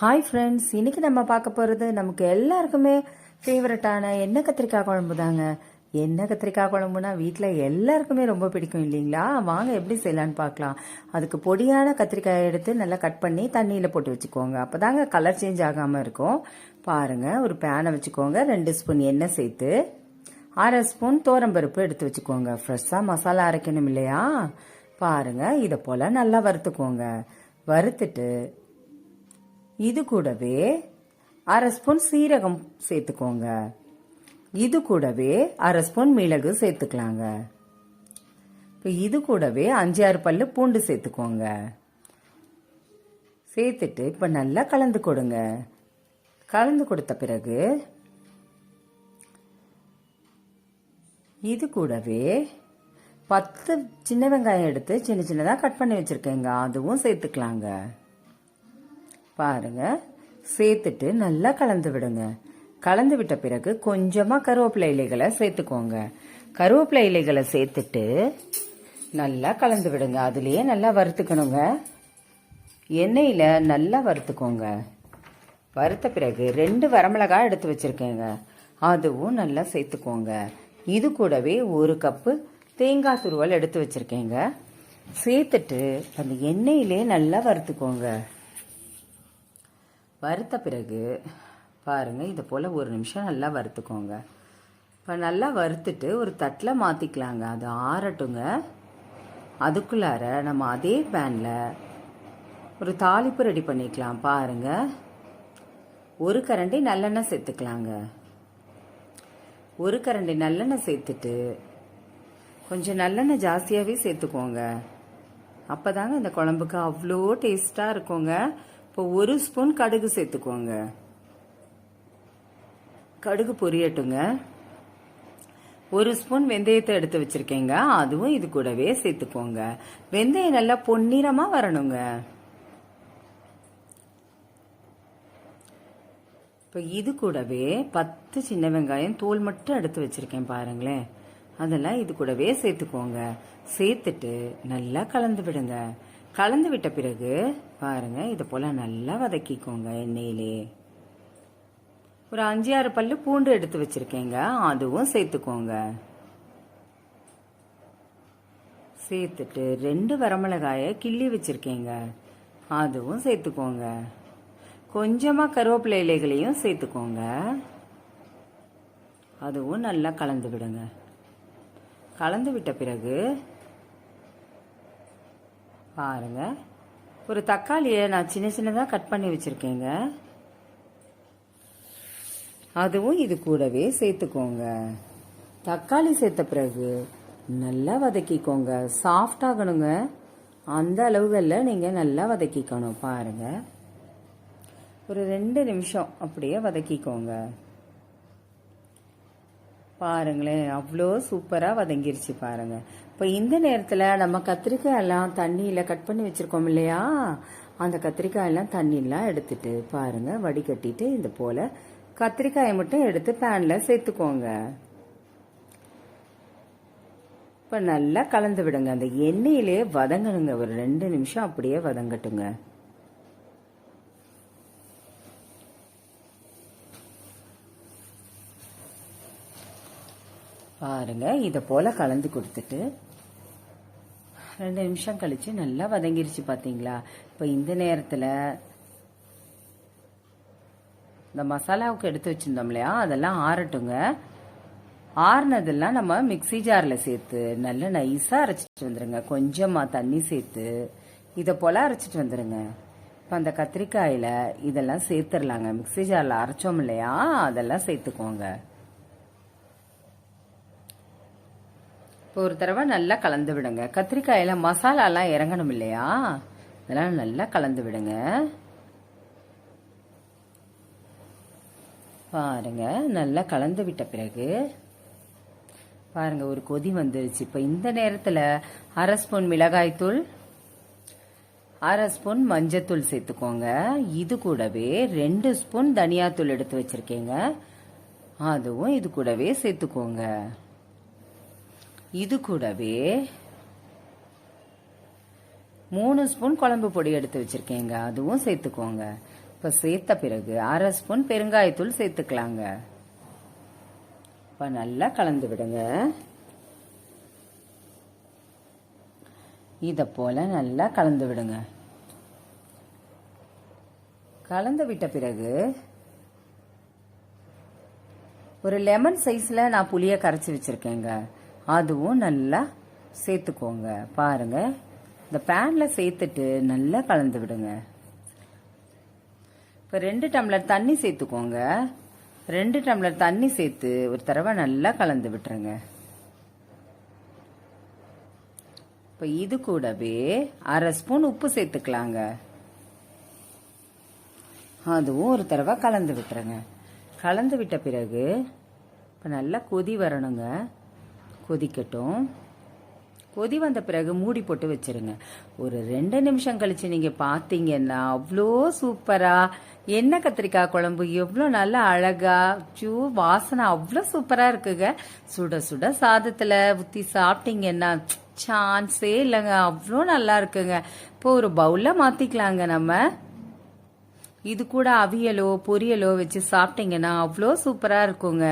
Hi friends இன்னைக்கு நம்ம பார்க்க போகிறது நமக்கு எல்லாருக்குமே ஃபேவரட்டான எண்ணெய் கத்திரிக்காய் குழம்பு தாங்க எண்ணெய் கத்திரிக்காய் குழம்புனா வீட்டில் எல்லாருக்குமே ரொம்ப பிடிக்கும் இல்லைங்களா? வாங்க எப்படி செய்யலான்னு பார்க்கலாம். அதுக்கு பொடியான கத்திரிக்காயை எடுத்து நல்லா கட் பண்ணி தண்ணியில் போட்டு வச்சுக்கோங்க. அப்போ தாங்க கலர் சேஞ்ச் ஆகாமல் இருக்கும். பாருங்கள் ஒரு பேனை வச்சுக்கோங்க. ரெண்டு ஸ்பூன் எண்ணெய் சேர்த்து அரை ஸ்பூன் தோரம்பருப்பு எடுத்து வச்சுக்கோங்க. ஃப்ரெஷ்ஷாக மசாலா அரைக்கணும் இல்லையா? பாருங்க இதை போல் நல்லா வறுத்துக்கோங்க. வறுத்துட்டு இது கூடவே அரை ஸ்பூன் சீரகம் சேர்த்துக்கோங்க. இது கூடவே அரை ஸ்பூன் மிளகு சேர்த்துக்கலாங்க. இப்போ இது கூடவே அஞ்சு ஆறு பல்லு பூண்டு சேர்த்துக்கோங்க. சேர்த்துட்டு இப்போ நல்லா கலந்து கொடுங்க. கலந்து கொடுத்த பிறகு இது கூடவே பத்து சின்ன வெங்காயம் எடுத்து சின்ன சின்னதாக கட் பண்ணி வச்சுருக்கேங்க. அதுவும் சேர்த்துக்கலாங்க. பாருங்க. சேர்த்துட்டு நல்லா கலந்து விடுங்க. கலந்து விட்ட பிறகு கொஞ்சமாக கருவேப்பிலை இலைகளை சேர்த்துக்கோங்க. கருவேப்பிலை இலைகளை சேர்த்துட்டு நல்லா கலந்து விடுங்க. அதுலேயே நல்லா வறுத்துக்கணுங்க. எண்ணெயில் நல்லா வறுத்துக்கோங்க. வறுத்த பிறகு ரெண்டு வரமிளகாய் எடுத்து வச்சுருக்கேங்க. அதுவும் நல்லா சேர்த்துக்கோங்க. இது கூடவே ஒரு கப்பு தேங்காய் துருவல் எடுத்து வச்சுருக்கேங்க. சேர்த்துட்டு அந்த எண்ணெயிலே நல்லா வறுத்துக்கோங்க. வறுத்த பிறகு பாருங்கள் இதை போல் ஒரு நிமிஷம் நல்லா வறுத்துக்கோங்க. இப்போ நல்லா வறுத்துட்டு ஒரு தட்டில் மாற்றிக்கலாங்க அது ஆறட்டுங்க. அதுக்குள்ளார நம்ம அதே பேனில் ஒரு தாளிப்பு ரெடி பண்ணிக்கலாம் பாருங்க. ஒரு கரண்டி நல்லெண்ணெய் சேர்த்துக்கலாங்க. ஒரு கரண்டி நல்லெண்ணெய் சேர்த்துட்டு கொஞ்சம் நல்லெண்ணெய் ஜாஸ்தியாகவே சேர்த்துக்கோங்க. அப்போ தாங்க இந்த குழம்புக்கு அவ்வளோ டேஸ்ட்டாக இருக்குங்க. இப்போ ஒரு ஸ்பூன் கடுகு சேர்த்துக்கோங்க. கடுகு பொரியட்டுங்க. ஒரு ஸ்பூன் வெந்தயத்தை எடுத்து வச்சிருக்கேங்க. அதுவும் இது கூடவே சேர்த்துக்கோங்க. வெந்தயம் நல்லா பொன்னிறமா வரணுங்க. இப்போ இது கூடவே பத்து சின்ன வெங்காயம் தோல் மட்டும் எடுத்து வச்சிருக்கேன் பாருங்களேன். அதெல்லாம் இது கூடவே சேர்த்துக்கோங்க. சேர்த்துட்டு நல்லா கலந்து விடுங்க. கலந்து விட்ட பிறகு பாருங்க இது போல நல்லா வதக்கிக்கோங்க எண்ணெயிலே. ஒரு அஞ்சு ஆறு பல்லு பூண்டு எடுத்து வச்சிருக்கேங்க. அதுவும் சேர்த்துக்கோங்க. சேர்த்துட்டு ரெண்டு வரமிளகாய கிள்ளி வச்சிருக்கேங்க. அதுவும் சேர்த்துக்கோங்க. கொஞ்சமாக கருவேப்பிலை இலைகளையும் சேர்த்துக்கோங்க. அதுவும் நல்லா கலந்து விடுங்க. கலந்து விட்ட பிறகு பாருங்க. ஒரு தக்காளியை நான் சின்ன சின்னதாக கட் பண்ணி வச்சுருக்கேங்க. அதுவும் இது கூடவே சேர்த்துக்கோங்க. தக்காளி சேர்த்த பிறகு நல்லா வதக்கிக்கோங்க. சாஃப்ட் ஆகணுங்க. அந்த அளவுகளில் நீங்கள் நல்லா வதக்கிக்கணும். பாருங்க. ஒரு ரெண்டு நிமிஷம் அப்படியே வதக்கிக்கோங்க. பாருங்களேன் அவ்வளோ சூப்பராக வதங்கிருச்சு பாருங்கள் இப்போ இந்த நேரத்தில் நம்ம கத்திரிக்காய் எல்லாம் தண்ணியில் கட் பண்ணி வச்சுருக்கோம் இல்லையா? அந்த கத்திரிக்காயெல்லாம் தண்ணியெலாம் எடுத்துட்டு பாருங்க வடிகட்டிட்டு இந்த போல் கத்திரிக்காயை மட்டும் எடுத்து பேனில் சேர்த்துக்கோங்க. இப்போ நல்லா கலந்து விடுங்க. அந்த எண்ணெயிலே வதங்கணுங்க. ஒரு ரெண்டு நிமிஷம் அப்படியே வதங்கட்டுங்க. பாருங்க இதை போல கலந்து கொடுத்துட்டு ரெண்டு நிமிஷம் கழிச்சு நல்லா வதங்கிருச்சு பார்த்தீங்களா இப்போ இந்த நேரத்தில் இந்த மசாலாவுக்கு எடுத்து வச்சுருந்தோம் இல்லையா? அதெல்லாம் ஆறட்டுங்க. ஆறுனதெல்லாம் நம்ம மிக்சி ஜாரில் சேர்த்து நல்லா நைஸாக அரைச்சிட்டு வந்துடுங்க கொஞ்சமாக தண்ணி சேர்த்து இதை போல் அரைச்சிட்டு வந்துடுங்க இப்போ அந்த கத்திரிக்காயில் இதெல்லாம் சேர்த்துடலாங்க. மிக்சி ஜாரில் அரைச்சோம் இல்லையா? அதெல்லாம் சேர்த்துக்கோங்க. ஒரு தடவை நல்லா கலந்து விடுங்க. கத்திரிக்காயில் மசாலாலாம் இறங்கணும் இல்லையா? இதெல்லாம் நல்லா கலந்து விடுங்க. பாருங்க நல்லா கலந்து விட்ட பிறகு பாருங்க ஒரு கொதி வந்துருச்சு. இப்போ இந்த நேரத்தில் அரை ஸ்பூன் மிளகாய்த்தூள் அரை ஸ்பூன் மஞ்சத்தூள் சேர்த்துக்கோங்க. இது கூடவே ரெண்டு ஸ்பூன் தனியாத்தூள் எடுத்து வச்சிருக்கேங்க. அதுவும் இது கூடவே சேர்த்துக்கோங்க. இது கூடவே மூணு ஸ்பூன் குழம்பு பொடி எடுத்து வச்சிருக்கேங்க. அதுவும் சேர்த்துக்கோங்க. இப்போ சேர்த்த பிறகு அரை ஸ்பூன் பெருங்காயத்தூள் சேர்த்துக்கலாங்க. இப்போ நல்லா கலந்து விடுங்க. இதை போல நல்லா கலந்து விடுங்க. கலந்து விட்ட பிறகு ஒரு லெமன் சைஸில் நான் புளியை கரைச்சி வச்சுருக்கேங்க. அதுவும் நல்லா சேர்த்துக்கோங்க. பாருங்க. இந்த பேனில் சேர்த்துட்டு நல்லா கலந்து விடுங்க. இப்போ ரெண்டு டம்ளர் தண்ணி சேர்த்துக்கோங்க. ரெண்டு டம்ளர் தண்ணி சேர்த்து ஒரு தடவை நல்லா கலந்து விட்டுருங்க. இப்போ இது கூடவே அரை ஸ்பூன் உப்பு சேர்த்துக்கலாங்க. அதுவும் ஒரு தடவை கலந்து விட்டுருங்க. கலந்து விட்ட பிறகு இப்போ நல்லா கொதி வரணுங்க. கொதிக்கட்டும். கொதி வந்த பிறகு மூடி போட்டு வச்சிருங்க. ஒரு ரெண்டு நிமிஷம் கழிச்சு நீங்க பார்த்தீங்கன்னா அவ்வளோ சூப்பரா. எண்ணெய் கத்திரிக்காய் குழம்பு? எவ்வளோ நல்லா அழகா. சூ வாசனை அவ்வளோ சூப்பரா இருக்குங்க. சுட சுட சாதத்துல ஊத்தி சாப்பிட்டீங்கன்னா சான்ஸே இல்லைங்க. அவ்வளோ நல்லா இருக்குங்க. இப்போ ஒரு பவுல்ல மாத்திக்கலாங்க நம்ம. இது கூட அவியலோ பொரியலோ வச்சு சாப்பிட்டீங்கன்னா அவ்வளோ சூப்பராக இருக்குங்க.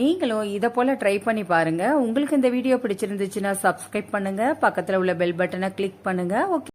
நீங்களும் இதை போல ட்ரை பண்ணி பாருங்க. உங்களுக்கு இந்த வீடியோ பிடிச்சிருந்துச்சுன்னா சப்ஸ்கிரைப் பண்ணுங்க. பக்கத்தில் உள்ள பெல் பட்டனை கிளிக் பண்ணுங்க. ஓகே